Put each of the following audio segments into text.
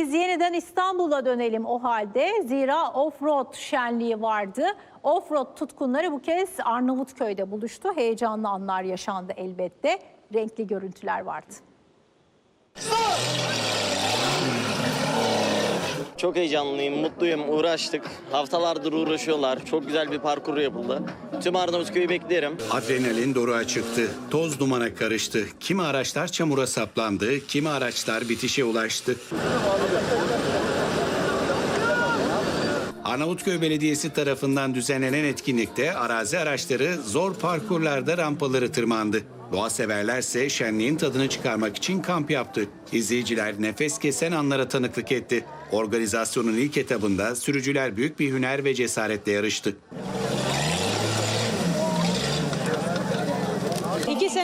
Biz yeniden İstanbul'a dönelim o halde. Zira offroad şenliği vardı. Offroad tutkunları bu kez Arnavutköy'de buluştu. Heyecanlı anlar yaşandı elbette. Renkli görüntüler vardı. Çok heyecanlıyım, mutluyum, uğraştık. Haftalardır uğraşıyorlar. Çok güzel bir parkur yapıldı. Tüm Arnavutköy'ü beklerim. Adrenalin doruğa çıktı. Toz dumana karıştı. Kimi araçlar çamura saplandı, kimi araçlar bitişe ulaştı. Arnavutköy Belediyesi tarafından düzenlenen etkinlikte arazi araçları zor parkurlarda rampaları tırmandı. Doğa severlerse şenliğin tadını çıkarmak için kamp yaptı. İzleyiciler nefes kesen anlara tanıklık etti. Organizasyonun ilk etabında sürücüler büyük bir hüner ve cesaretle yarıştı.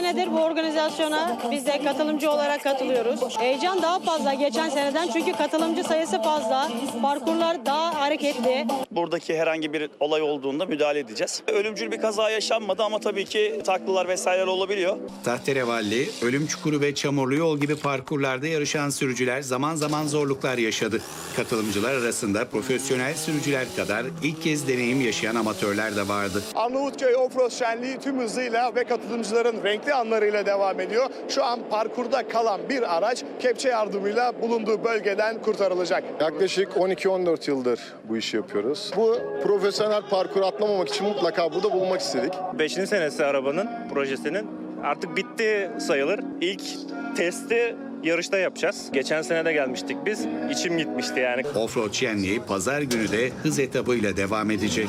Senedir bu organizasyona biz de katılımcı olarak katılıyoruz. Heyecan daha fazla geçen seneden çünkü katılımcı sayısı fazla. Parkurlar daha hareketli. buradaki herhangi bir olay olduğunda müdahale edeceğiz. Ölümcül bir kaza yaşanmadı ama tabii ki taklalar vesaireler olabiliyor. Tahterevalli, ölüm çukuru ve çamurlu yol gibi parkurlarda yarışan sürücüler zaman zaman zorluklar yaşadı. Katılımcılar arasında profesyonel sürücüler kadar ilk kez deneyim yaşayan amatörler de vardı. Arnavutköy Offroad Şenliği tüm hızıyla ve katılımcıların renkli anlarıyla devam ediyor. Şu an parkurda kalan bir araç kepçe yardımıyla bulunduğu bölgeden kurtarılacak. Yaklaşık 12-14 yıldır bu işi yapıyoruz. Bu profesyonel parkur atlamamak için mutlaka burada bulunmak istedik. Beşinci senesi arabanın projesinin artık bitti sayılır. İlk testi yarışta yapacağız. Geçen sene de gelmiştik biz. İçim gitmişti yani. Offroad şenliği pazar günü de hız etabıyla devam edecek.